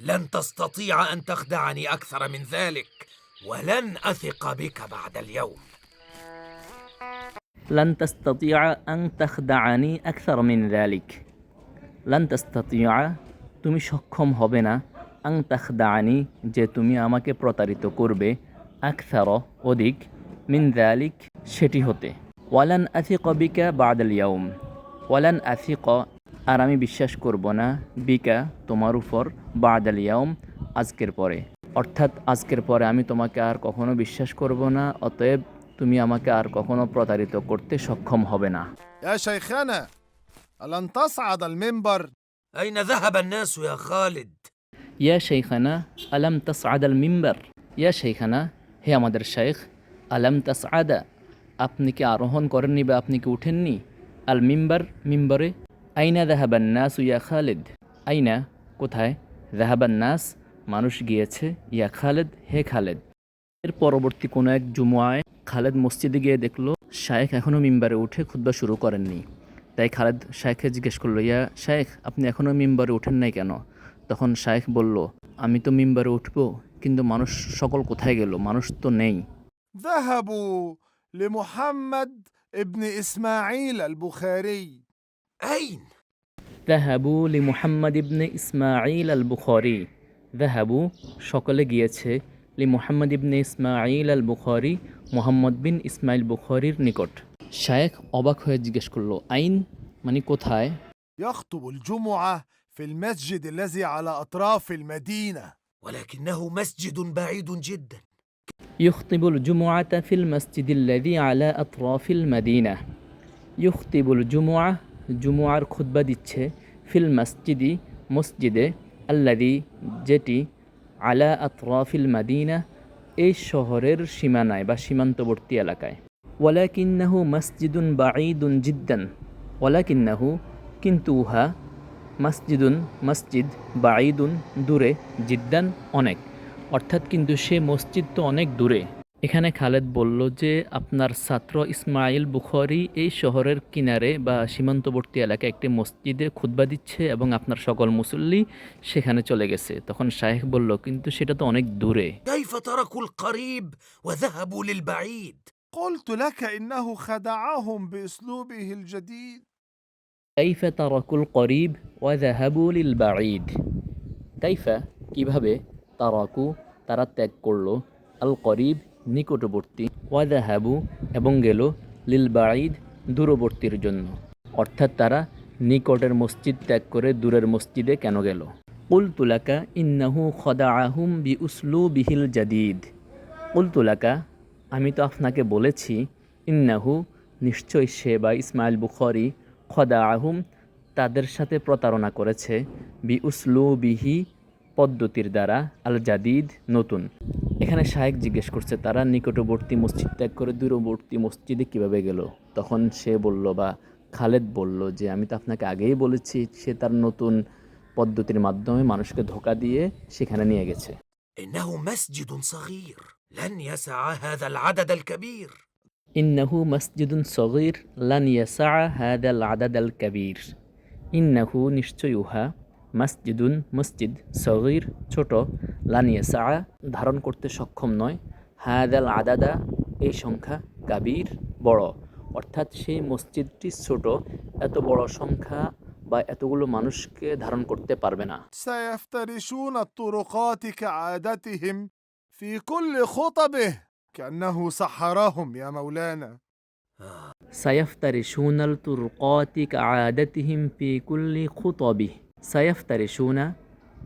لن تستطيع ان تخدعني اكثر من ذلك ولن اثق بك بعد اليوم لن تستطيع أن تخدعني أكثر من ذلك لن تستطيع তুমি সক্ষম হবে না আং তাখদানি যে তুমি আমাকে প্রতারিত করবে আকসার অধিক মিন দালিক সেটি হতে ওয়ালান আথিক বিকা বাদাল ইয়াউম ওয়ালান আথিক আর আমি বিশ্বাস করব না বিকা তোমার উপর বাদাল ইয়াউম আজকের পরে অর্থাৎ আজকের পরে আমি তোমাকে আর কখনো বিশ্বাস করব না অতএব তুমি আমাকে আর কখনো প্রতারিত করতে সক্ষম হবে না يا شيخنا ألن تصعد المنبر؟ اين ذهب الناس يا خالد ইয়া শেখানা আলাম তাসআদ আল মিম্বার ইয়া শেখানা হে আমাদের শেখ আলাম তাসআদা আপনি কি আরোহণ করেননি বা আপনি কি উঠেননি আল মিম্বার মিম্বরে আইনা দাহাবান নাস ইয়া খালেদ আইনা কোথায় দাহাবান নাস মানুষ গিয়েছে ইয়া খালেদ হে খালেদ এর পরবর্তী কোনো এক জুমুয়ায় খালেদ মসজিদে গিয়ে দেখলো শায়েখ এখনও মিম্বারে উঠে খুদ্া শুরু করেননি তাই খালেদ শায়েখকে জিজ্ঞেস করলো ইয়া শায়েখ আপনি এখনও মিম্বারে উঠেন নাই কেন তখন শায়েখ বলল আমি তো মিম্বারে উঠবো কিন্তু মানুষ সকল কোথায় গেল মানুষ তো নেই ذهبوا لمحمد ابن إسماعيل البخاري اين দাহাবু লি মুহাম্মদ ইবনে ইসমাইল আল বুখারি দাহাবু সকলে গিয়েছে লি মুহাম্মদ ইবনে ইসমাইল আল বুখারি মোহাম্মদ বিন ইসমাইল বুখারির নিকট শায়েখ অবাক হয়ে জিজ্ঞেস করলো আইন মানে কোথায় يخطب الجمعة في المسجد الذي على أطراف المدينة ولكنه مسجد بعيد جدا يخطب الجمعة في المسجد الذي على أطراف المدينة يخطب الجمعة জুমুয়ার খুতবা দিচ্ছে ফিল মসজিদি, মসজিদে আল্লাদি যেটি আলা আতরাফিল মাদিনা, এই শহরের সীমানায় বা সীমান্তবর্তী এলাকায়। ওয়ালাকিন্নাহু মসজিদুন বাঈদুন জিদ্দান, ওয়ালাকিন্নাহু কিন্তু উহা মসজিদুন মসজিদ বাঈদুন দূরে জিদ্দান অনেক। অর্থাৎ কিন্তু সে মসজিদ তো অনেক দূরে। এখানে খালেদ বলল যে আপনার ছাত্র ইসমাইল বুখারি এই শহরের কিনারে বা সীমান্তবর্তী এলাকায় একটি মসজিদে খুতবা দিচ্ছে এবং আপনার সকল মুসল্লি সেখানে চলে গেছে তখন শাহেখ বলল কিন্তু সেটা তো অনেক দূরে كيف تركوا القريب وذهبوا للبعيد قلت لك إنه خدعهم بأسلوبه الجديد কাইফা তারাকুল করিব ওয়াজাহাবু লিল বাঈদ কাইফা কিভাবে তারাকু তারা ত্যাগ করলো আল করিব নিকটবর্তী ওয়াজাহাবু এবং গেল লিল বাঈদ দূরবর্তীর জন্য। অর্থাৎ তারা নিকটের মসজিদ ত্যাগ করে দূরের মসজিদে কেন গেল? কুল তুলাকা ইন্নাহু খদা আহুম বি উসলু বিহিল জাদিদ। কুল তুলাকা আমি তো আপনাকে বলেছি, ইন্নাহু নিশ্চয় সে বা ইসমাইল বুখরি খদা আহুম তাদের সাথে প্রতারণা করেছে বি উসলু বিহি পদ্ধতির দ্বারা আল জাদিদ নতুন এখানে শায়েক জিজ্ঞেস করছে তারা নিকটবর্তী মসজিদ ত্যাগ করে দূরবর্তী মসজিদে কিভাবে গেল তখন সে বলল বা খালেদ বলল যে আমি তো আপনাকে আগেই বলেছি সে তার নতুন পদ্ধতির মাধ্যমে মানুষকে ধোকা দিয়ে সেখানে নিয়ে গেছে انه مسجد صغير لن يسع هذا العدد الكبير ইন্নাহু মসজিদুন সগির লান ইয়াসা হাদাল আদাদাল কাবীর ইন্নাহু নিশ্চয় উহা মসজিদুন মসজিদ সগির ছোট লান ইয়াসা ধারণ করতে সক্ষম নয় হাদাল আদাদা এই সংখ্যা কাবীর বড় অর্থাৎ সেই মসজিদটি ছোট এত বড় সংখ্যা বা এতগুলো মানুষকে ধারণ করতে পারবে না سيفترشون الطرقات كعادتهم في كل خطبه كأنه سحرهم يا مولانا সায়াফতারিশুনাল তুরকাতি কাআদাতিহিম ফি কুল্লি খুতবি সায়াফতারিশুনা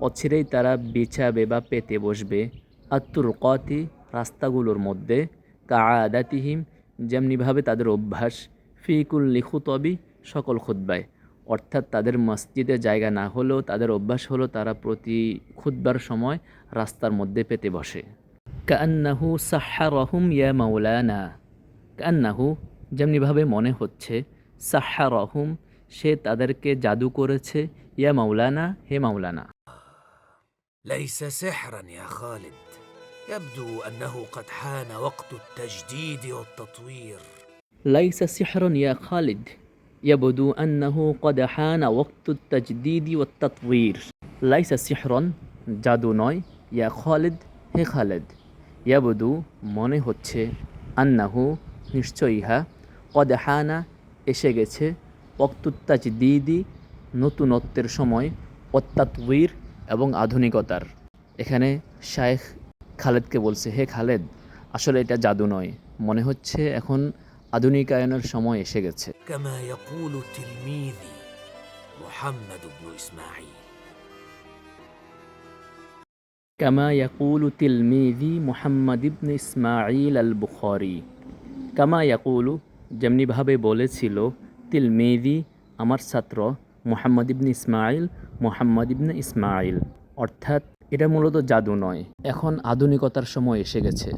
অচিরেই তারা বিছাবে বা পেতে বসবে। আত্তুরকাতি রাস্তাগুলোর মধ্যে কাআদাতিহিম যেমনিভাবে তাদের অভ্যাস ফিকুল কুল্লি খুতবি সকল খুতবায়। অর্থাৎ তাদের মসজিদে জায়গা না হলেও তাদের অভ্যাস হলো তারা প্রতি খুতবার সময় রাস্তার মধ্যে পেতে বসে। কান্নাহু সাহারহুম ইয়া মাওলানা। কান্নাহু যেমনিভাবে মনে হচ্ছে, সাহারহুম সে তাদেরকে জাদু করেছে ইয়া মাওলানা হে মাওলানা ليس سحرا يا خالد يبدو انه قد حان وقت التجديد والتطوير লাইসা সিহরন ইয়া খালিদ يبدو أنه قد حان وقت التجديد والتطوير লাইসা সিহরন জাদু নয় ইয়া খালেদ হে খালেদ ইয়াবদু মনে হচ্ছে আন্নাহু নিশ্চয়ই ইহা কদহানা এসে গেছে অক্তুত্তাজ দিদি নতুনত্বের সময় অত্যাতবীর এবং আধুনিকতার এখানে শায়েখ খালেদকে বলছে হে খালেদ আসলে এটা জাদু নয় মনে হচ্ছে এখন আধুনিকায়নের সময় এসে গেছে كما يقول تلميذي محمد بن إسماعيل কামা ইয়াকুলু তিলমিদি মুহাম্মদ ইবনে ইসমাইল আল বুখারি কামা ইয়াকুলু যেমনিভাবে বলেছিল তিলমিদি আমার ছাত্র মুহাম্মদ ইবনে ইসমাইল মুহাম্মদ ইবনে ইসমাইল অর্থাৎ এটা মূলত জাদু নয়। এখন আধুনিকতার সময় এসে গেছে।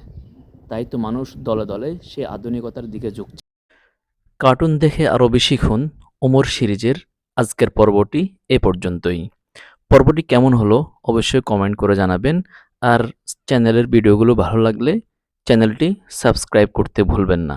তাই তো মানুষ দলে দলে সে আধুনিকতার দিকে ঝুঁকছে। কার্টুন দেখে আরও বেশি খুন ওমর সিরিজের আজকের পর্বটি এ পর্যন্তই। পর্বটি কেমন হলো অবশ্যই কমেন্ট করে জানাবেন। আর চ্যানেলের ভিডিওগুলো ভালো লাগলে চ্যানেলটি সাবস্ক্রাইব করতে ভুলবেন না।